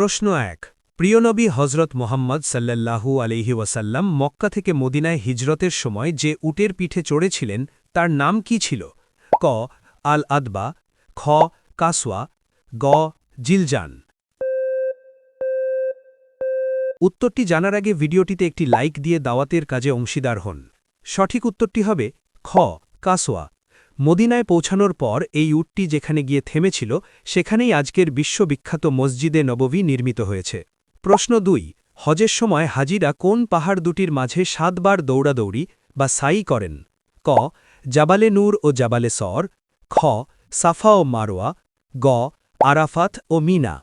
প্রশ্ন এক প্রিয়নবী হজরত মোহাম্মদ সাল্লাল্লাহু আলহি ওয়াসাল্লাম মক্কা থেকে মদিনায় হিজরতের সময় যে উটের পিঠে চড়েছিলেন, তার নাম কি ছিল? ক আল আদবা খ, কাসওয়া, গ, জিলজান। উত্তরটি জানার আগে ভিডিওটিতে একটি লাইক দিয়ে দাওয়াতের কাজে অংশীদার হন। সঠিক উত্তরটি হবে, খ, কাসওয়া। মদিনায় পৌঁছানোর পর এই উটটি যেখানে গিয়ে থেমেছিল, সেখানেই আজকের বিশ্ববিখ্যাত মসজিদে নববী নির্মিত হয়েছে। প্রশ্ন দুই, হজের সময় হাজিরা কোন পাহাড় দুটির মাঝে সাতবার দৌড়াদৌড়ি বা সাই করেন? ক, জাবালে নূর ও জাবালে সর। খ, সাফা ও মারোয়া। গ, আরাফাত ও মিনা।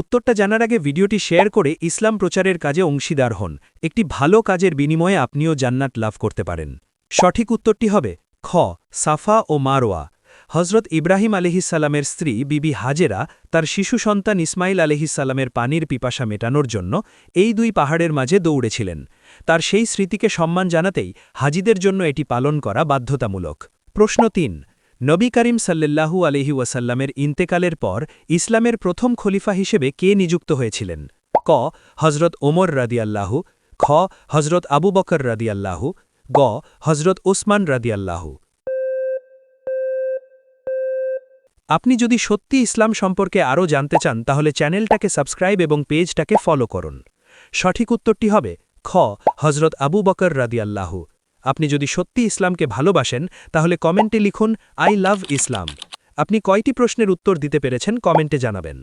উত্তরটা জানার আগে ভিডিওটি শেয়ার করে ইসলাম প্রচারের কাজে অংশীদার হন। একটি ভালো কাজের বিনিময়ে আপনিও জান্নাত লাভ করতে পারেন। সঠিক উত্তরটি হবে, খ, সাফা ও মারোয়া হজরত ইব্রাহিম আলহিসাল্লামের স্ত্রী বিবি হাজেরা তার শিশু সন্তান ইসমাইল আলহিসাল্লামের পানির পিপাসা মেটানোর জন্য এই দুই পাহাড়ের মাঝে দৌড়েছিলেন। তার সেই স্মৃতিকে সম্মান জানাতেই হাজিদের জন্য এটি পালন করা বাধ্যতামূলক। প্রশ্ন তিন নবী করিম সাল্লাল্লাহু আলহি ওয়াসাল্লামের ইন্তেকালের পর ইসলামের প্রথম খলিফা হিসেবে কে নিযুক্ত হয়েছিলেন? ক. হজরত ওমর রাদিয়াল্লাহু, খ. হজরত আবু বকর রাদিয়াল্লাহু, গ. হজরত ওসমান রাদিয়াল্লাহু। আপনি যদি সত্যি ইসলাম সম্পর্কে আরও জানতে চান, তাহলে চ্যানেলটাকে সাবস্ক্রাইব এবং পেজটাকে ফলো করুন। সঠিক উত্তরটি হবে, খ. হজরত আবু বকর রাদিয়াল্লাহু। আপনি যদি সত্যি ইসলামকে ভালোবাসেন, তাহলে কমেন্টে লিখুন, আই লাভ ইসলাম আপনি কয়টি প্রশ্নের উত্তর দিতে পেরেছেন, কমেন্টে জানাবেন।